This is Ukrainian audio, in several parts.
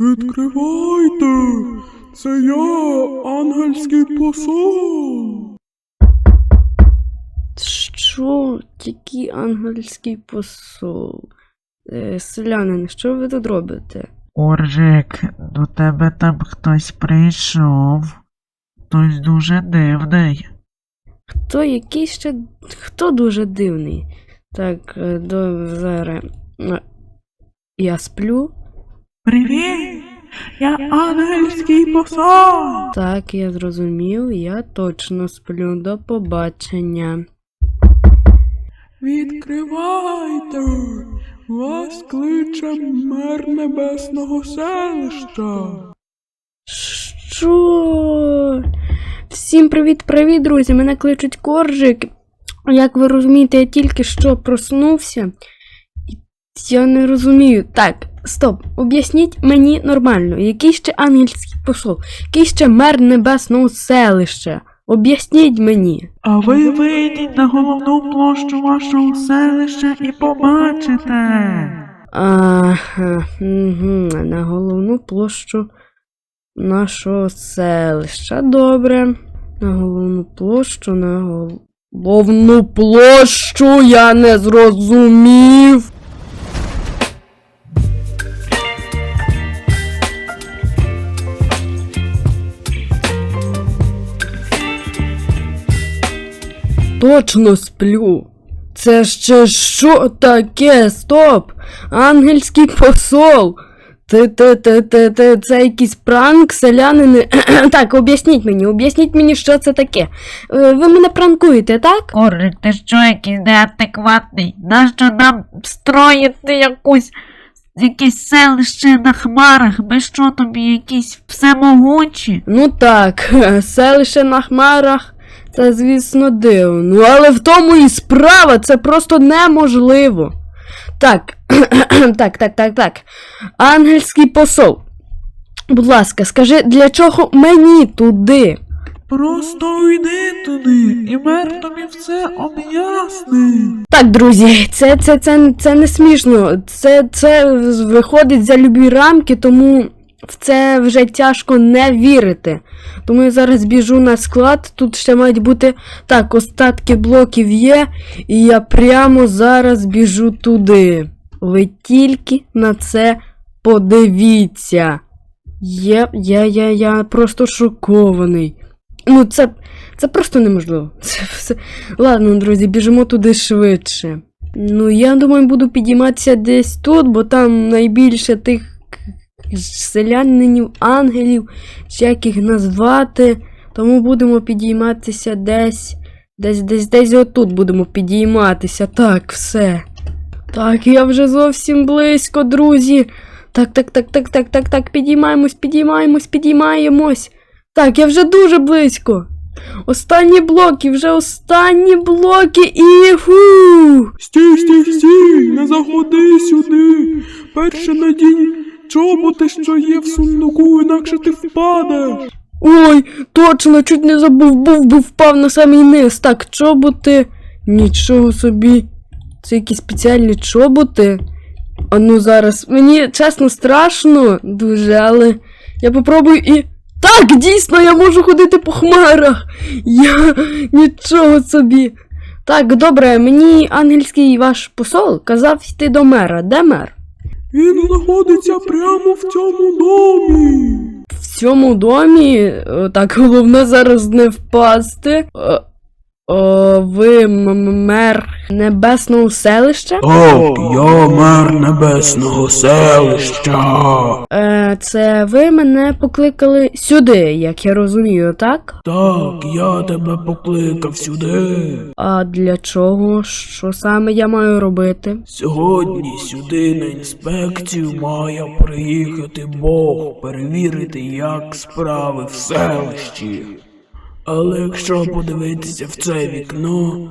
Відкривайте! Це я, ангельський посол. Що? Який ангельський посол? Е, селянин, що ви тут робите? Оржик, до тебе там хтось прийшов. Хтось дуже дивний. Хто який ще. Хто дуже дивний? Так, е, до зараз. е, Я сплю. Привіт! Я ангельський посол! Так, я зрозумів, я точно сплю. До побачення. Відкривайте! Вас кличе мер небесного селища. Що? Всім привіт-привіт, друзі! Мене кличуть Коржик. Як ви розумієте, я тільки що проснувся. Я не розумію. Так, стоп, об'ясніть мені нормально, який ще ангельський посол, який ще мер небесного селища. Об'ясніть мені. А ви вийдіть на головну площу вашого селища і побачите. Ага, угу, на головну площу нашого селища. Добре. На головну площу, на головну площу я не зрозумів. Точно сплю. Це ще що таке? Стоп! Ангельський посол. Ти, ти, ти, ти, ти, це якийсь пранк, селянини. так, об'ясніть мені, об'ясніть мені, що це таке. Е, Ви мене пранкуєте, так? Оржик, ти що якийсь неадекватний? Нащо нам строїти якусь якесь селище на хмарах? Ми що тобі якісь всемогучі? Ну так, селище на хмарах, це, звісно, дивно. Ну, але в тому і справа, це просто неможливо. Так, так, так, так, так. Ангельський посол. Будь ласка, скажи, для чого мені туди? Просто йди туди, і мер тобі все об'яснить. Так, друзі, це, це, це, це не смішно. Це, це виходить за любі рамки, тому в це вже тяжко не вірити. Тому я зараз біжу на склад. Тут ще мають бути. Так, остатки блоків є, і я прямо зараз біжу туди. Ви тільки на це подивіться. Я, я, я, я просто шокований. Ну, це, це просто неможливо. Це все. Ладно, друзі, біжимо туди швидше. Ну, я думаю, буду підійматися десь тут, бо там найбільше тих селянинів, ангелів, як їх назвати. Тому будемо підійматися десь. Десь, десь, десь отут будемо підійматися. Так, все. Так, я вже зовсім близько, друзі. Так, так, так, так, так, так, так, підіймаємось, підіймаємось, підіймаємось. Так, я вже дуже близько. Останні блоки, вже останні блоки і фу. Стій, стій, стій, не заходи сюди. Перше надінь чоботи, що є в сундуку, інакше ти впадеш. Ой, точно, чуть не забув, був би впав на самий низ. Так, чоботи. Нічого собі. Це якісь спеціальні чоботи. А ну зараз. Мені чесно страшно дуже, але я попробую і. Так, дійсно, я можу ходити по хмарах. Я нічого собі. Так, добре, мені ангельський ваш посол казав йти до мера. Де мер? Він знаходиться прямо в цьому домі. В цьому домі е, так головне зараз не впасти. О, ви мер небесного селища? Так, я мер небесного селища. Е, це ви мене покликали сюди, як я розумію, так? Так, я тебе покликав сюди. А для чого? Що саме я маю робити? Сьогодні сюди на інспекцію має приїхати Бог, перевірити, як справи в селищі. Але якщо подивитися в це вікно,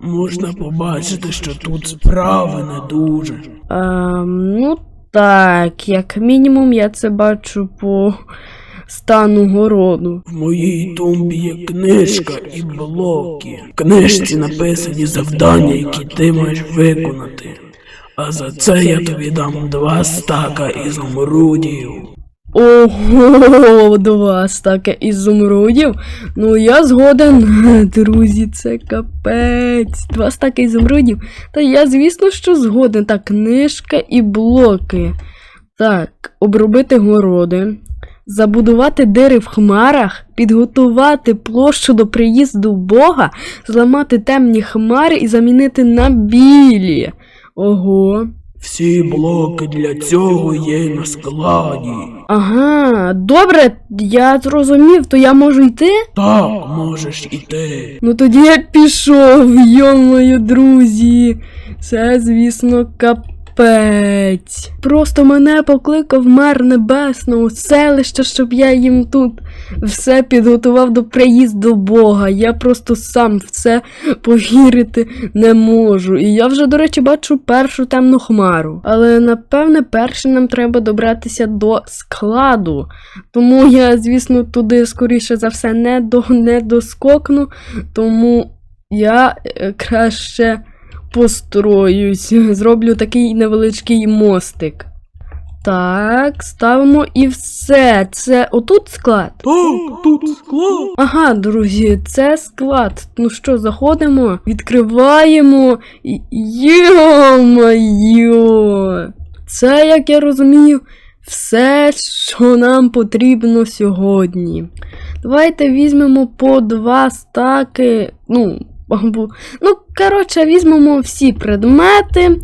можна побачити, що тут справи не дуже. Ем, ну так, як мінімум, я це бачу по стану городу. В моїй тумбі є книжка і блоки. В книжці написані завдання, які ти маєш виконати. А за це я тобі дам два стака ізумрудів. Ого, до вас таке ізумрудів. Ну я згоден, друзі, це капець. Два стаки ізумрудів. Та я, звісно, що згоден. Так, книжка і блоки. Так, обробити городи. Забудувати дири в хмарах, підготувати площу до приїзду Бога, зламати темні хмари і замінити на білі. Ого. Всі блоки для цього є на складі. Ага, добре, я зрозумів, то я можу йти? Так, можеш іти. Ну тоді я пішов, йомою, друзі. Це, звісно, капець. Просто мене покликав мер небесного селища, щоб я їм тут все підготував до приїзду Бога. Я просто сам в це повірити не можу. І я вже, до речі, бачу першу темну хмару. Але напевне, перше нам треба добратися до складу. Тому я, звісно, туди скоріше за все не, до, не доскокну. Тому я е, краще построюсь. Зроблю такий невеличкий мостик. Так, ставимо і все. Це отут склад. Так, тут склад. Ага, друзі, це склад. Ну що, заходимо, відкриваємо. Йо-моє! Це, як я розумію, все, що нам потрібно сьогодні. Давайте візьмемо по два стаки. Ну, або, ну коротше, візьмемо всі предмети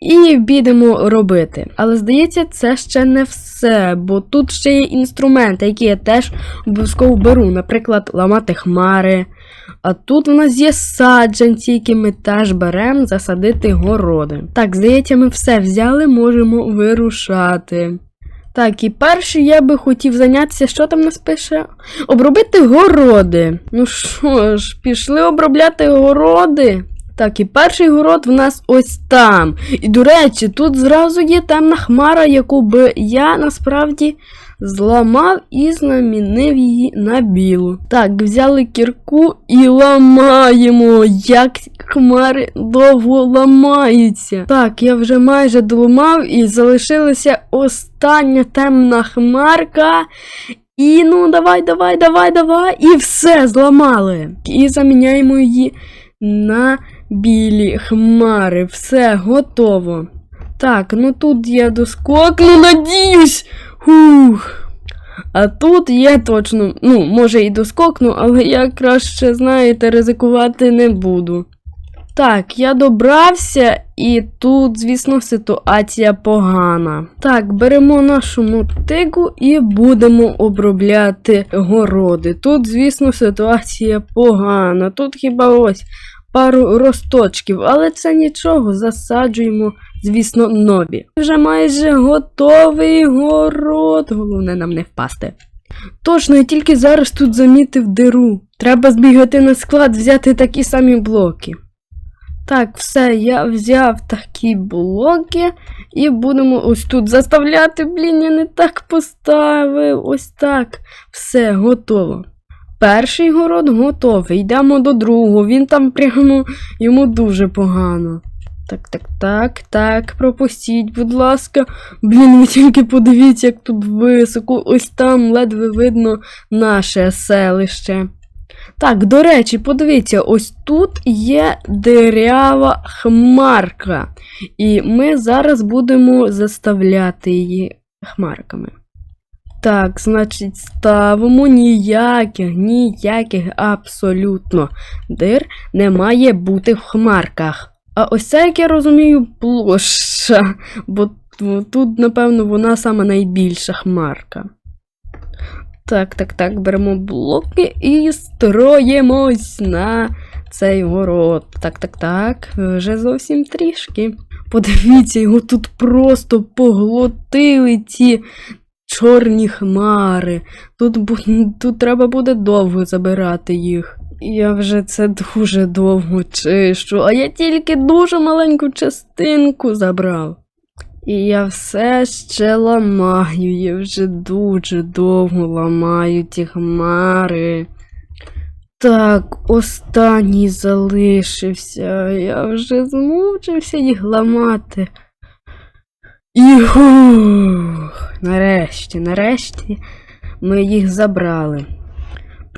і підемо робити. Але здається, це ще не все, бо тут ще є інструменти, які я теж обов'язково беру, наприклад, ламати хмари. А тут в нас є саджанці, які ми теж беремо засадити городи. Так, здається, ми все взяли, можемо вирушати. Так, і перше я би хотів зайнятися, що там нас пише? Обробити городи. Ну що ж, пішли обробляти городи. Так, і перший город в нас ось там. І до речі, тут зразу є темна хмара, яку би я насправді зламав і замінив її на білу. Так, взяли кірку і ламаємо. Як хмари довго ламаються. Так, я вже майже доламав і залишилася остання темна хмарка. І ну, давай, давай, давай, давай. І все зламали. І заміняємо її на білі хмари. Все готово. Так, ну тут я доскокну, надіюсь. Хух. А тут я точно, ну, може і доскокну, але я краще, знаєте, ризикувати не буду. Так, я добрався, і тут, звісно, ситуація погана. Так, беремо нашу мотигу і будемо обробляти городи. Тут, звісно, ситуація погана. Тут хіба ось пару росточків, але це нічого, засаджуємо, звісно, нові. Вже майже готовий город. Головне нам не впасти. Точно, я тільки зараз тут замітив диру. Треба збігати на склад, взяти такі самі блоки. Так, все, я взяв такі блоки і будемо ось тут заставляти. Блін, я не так поставив. Ось так. Все, готово. Перший город готовий. Йдемо до другого. Він там прямо йому дуже погано. Так, так, так, так, пропустіть, будь ласка. Блін, ви тільки подивіться, як тут високо. Ось там ледве видно наше селище. Так, до речі, подивіться, ось тут є дерява хмарка. І ми зараз будемо заставляти її хмарками. Так, значить, ставимо ніяких, ніяких абсолютно дир не має бути в хмарках. А ось це, як я розумію, площа, бо тут, напевно, вона саме найбільша хмарка. Так, так, так, беремо блоки і строїмось на цей город. Так, так, так, вже зовсім трішки. Подивіться, його тут просто поглотили ці чорні хмари. Тут, тут треба буде довго забирати їх. Я вже це дуже довго чищу, а я тільки дуже маленьку частинку забрав. І я все ще ламаю. Я вже дуже довго ламаю ті хмари. Так, останній залишився. Я вже змучився їх ламати. І нарешті, нарешті ми їх забрали.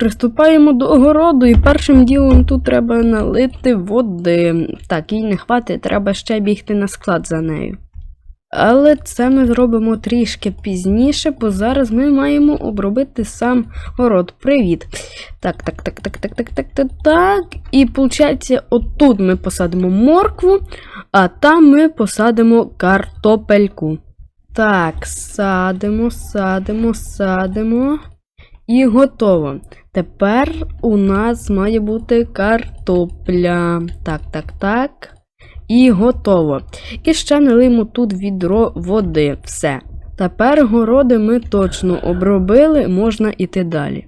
Приступаємо до огороду, і першим ділом тут треба налити води. Так, їй не хватить, треба ще бігти на склад за нею. Але це ми зробимо трішки пізніше, бо зараз ми маємо обробити сам город. Привіт. Так, так, так, так, так, так, так, так, так. І виходить, отут ми посадимо моркву, а там ми посадимо картопельку. Так, садимо, садимо, садимо. І готово. Тепер у нас має бути картопля. Так, так, так. І готово. І ще налимо тут відро води. Все. Тепер городи ми точно обробили, можна йти далі.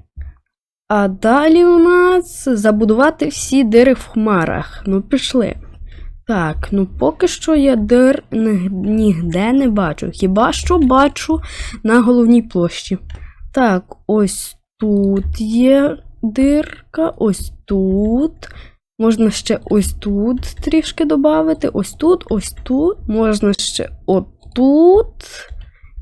А далі у нас забудувати всі дири в хмарах. Ну, пішли. Так, ну поки що я дир ні- нігде не бачу. Хіба що бачу на головній площі. Так, ось тут є дирка, ось тут. Можна ще ось тут трішки додати. Ось тут, ось тут. Можна ще отут.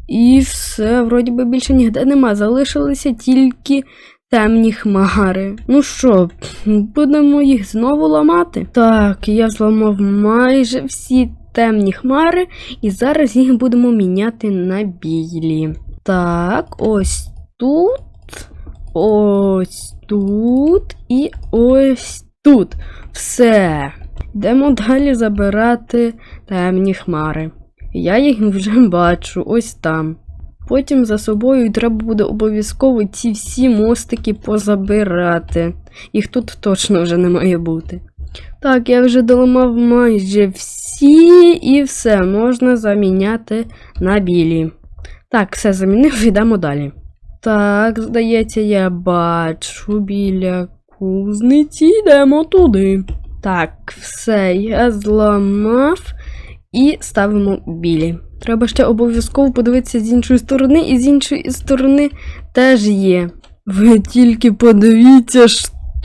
І все, вроді би більше ніде нема. Залишилися тільки темні хмари. Ну що, будемо їх знову ламати? Так, я зламав майже всі темні хмари, і зараз їх будемо міняти на білі. Так, ось тут, ось тут і ось тут. Все. Йдемо далі забирати темні хмари. Я їх вже бачу, ось там. Потім за собою треба буде обов'язково ці всі мостики позабирати. Їх тут точно вже не має бути. Так, я вже доламав майже всі, і все можна заміняти на білі. Так, все замінив, йдемо далі. Так, здається, я бачу біля кузниці, йдемо туди. Так, все, я зламав і ставимо білі. Треба ще обов'язково подивитися з іншої сторони, і з іншої сторони теж є. Ви тільки подивіться,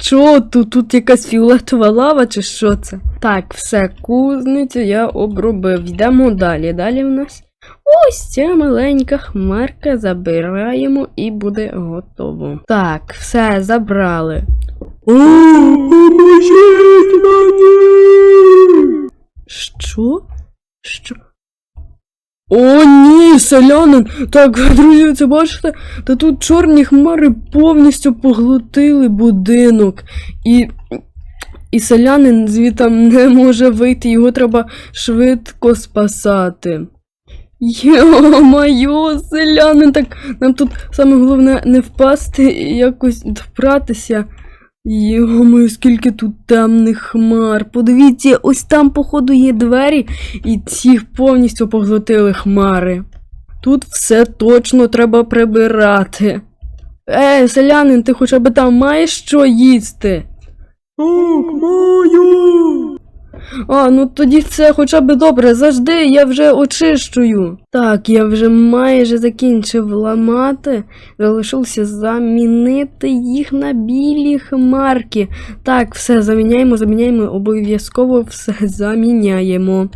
що тут, тут якась фіолетова лава чи що це. Так, все, кузницю я обробив. Йдемо далі. Далі в нас ось ця маленька хмарка забираємо і буде готово. Так, все, забрали. О, поможіть мені! Що? Що? О, ні, селянин! Так, друзі, це бачите? Та тут чорні хмари повністю поглотили будинок. І. І селянин звітам не може вийти, його треба швидко спасати. Йо-моє, селянин, так нам тут саме головне не впасти і якось добратися. Йо-моє, скільки тут темних хмар. Подивіться, ось там, походу, є двері, і ці повністю поглотили хмари. Тут все точно треба прибирати. Ей, селянин, ти хоча б там маєш що їсти? Так, маю! А, ну тоді це хоча б добре, завжди я вже очищую. Так, я вже майже закінчив ламати. Залишилося замінити їх на білі хмарки. Так, все заміняємо, заміняємо, обов'язково все заміняємо.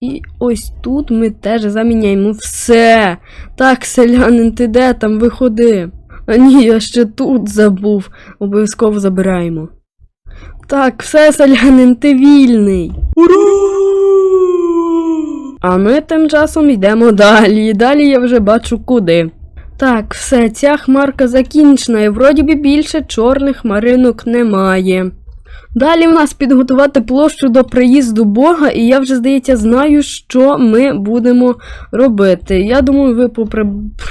І ось тут ми теж заміняємо все. Так, селянин, ти де там? Виходи. А ні, я ще тут забув. Обов'язково забираємо. Так, все, селянин, ти вільний. Ура! А ми тим часом йдемо далі. Далі я вже бачу куди. Так, все, ця хмарка закінчена, і вроді би більше чорних хмаринок немає. Далі в нас підготувати площу до приїзду Бога, і я вже, здається, знаю, що ми будемо робити. Я думаю, ви по,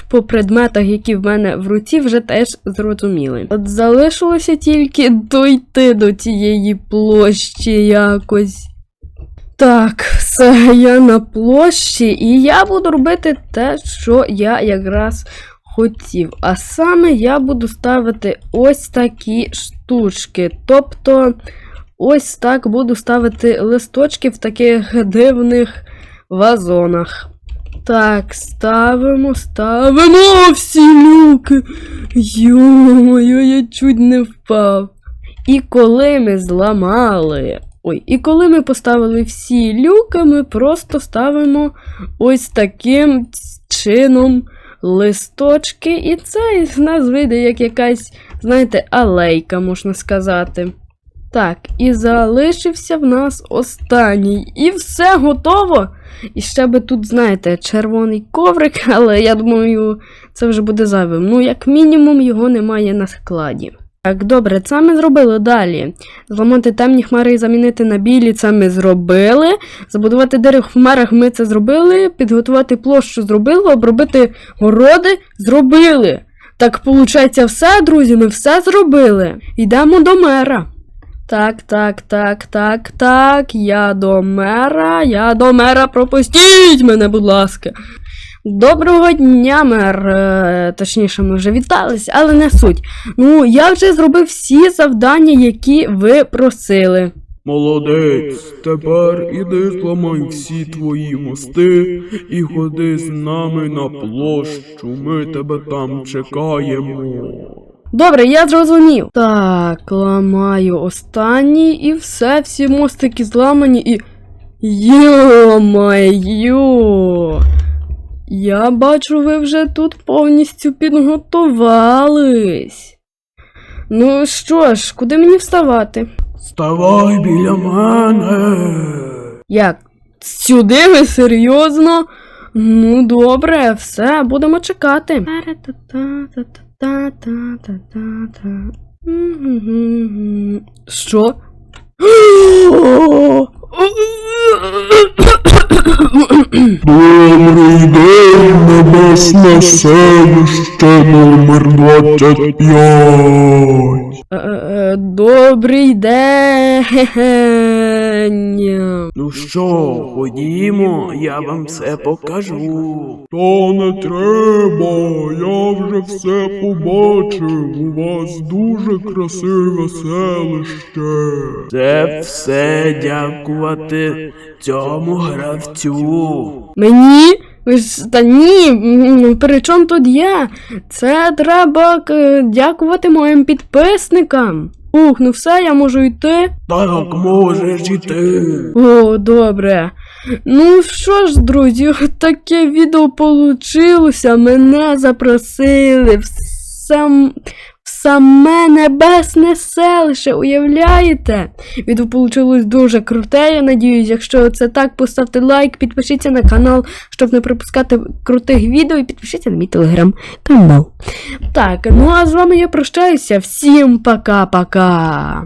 по предметах, які в мене в руці, вже теж зрозуміли. От залишилося тільки дойти до цієї площі якось. Так, все, я на площі, і я буду робити те, що я якраз хотів. А саме я буду ставити ось такі штучки. Тобто, ось так буду ставити листочки в таких дивних вазонах. Так, ставимо, ставимо всі люки. Йо-моє, я чуть не впав. І коли ми зламали. Ой, і коли ми поставили всі люки, ми просто ставимо ось таким чином листочки, і це в нас вийде як якась, знаєте, алейка, можна сказати. Так, і залишився в нас останній. І все готово. І ще би тут, знаєте, червоний коврик, але я думаю, це вже буде зайвим. Ну, як мінімум, його немає на складі. Так, добре, це ми зробили далі. Зламати темні хмари і замінити на білі, це ми зробили. Забудувати дерево в хмарах ми це зробили. Підготувати площу зробили, обробити городи зробили. Так, виходить, все, друзі, ми все зробили. Йдемо до мера. Так, так, так, так, так. Я до мера, я до мера, пропустіть мене, будь ласка. Доброго дня, мер. Е, Точніше, ми вже віталися, але не суть. Ну, я вже зробив всі завдання, які ви просили. Молодець, тепер іди зламай всі твої мости і ходи з нами на площу. Ми тебе там чекаємо. Добре, я зрозумів. Так, ламаю останній і все, всі мостики зламані і. Йо-майо! Я бачу, ви вже тут повністю підготувались. Ну що ж, куди мені вставати? Ставай біля мене. Як? Сюди ви серйозно? Ну, добре, все, будемо чекати. Що? Добрий день, небесне селище номер 25. Добрий день. Ну що, ходімо, я вам все покажу. Та не треба, я вже все побачив. У вас дуже красиве селище. Це все дякувати цьому гравцю. Мені? Та ні, при чому тут я? Це треба дякувати моїм підписникам. Ух, ну все, я можу йти. Так можеш і ти. О, добре. Ну що ж, друзі, таке відео получилося. Мене запросили в, сам... в саме небесне селище, уявляєте? Відео получилось дуже круте. Я надіюсь, якщо це так, поставте лайк, підпишіться на канал, щоб не пропускати крутих відео, і підпишіться на мій телеграм-канал. Так, ну а з вами я прощаюся. Всім пока-пока.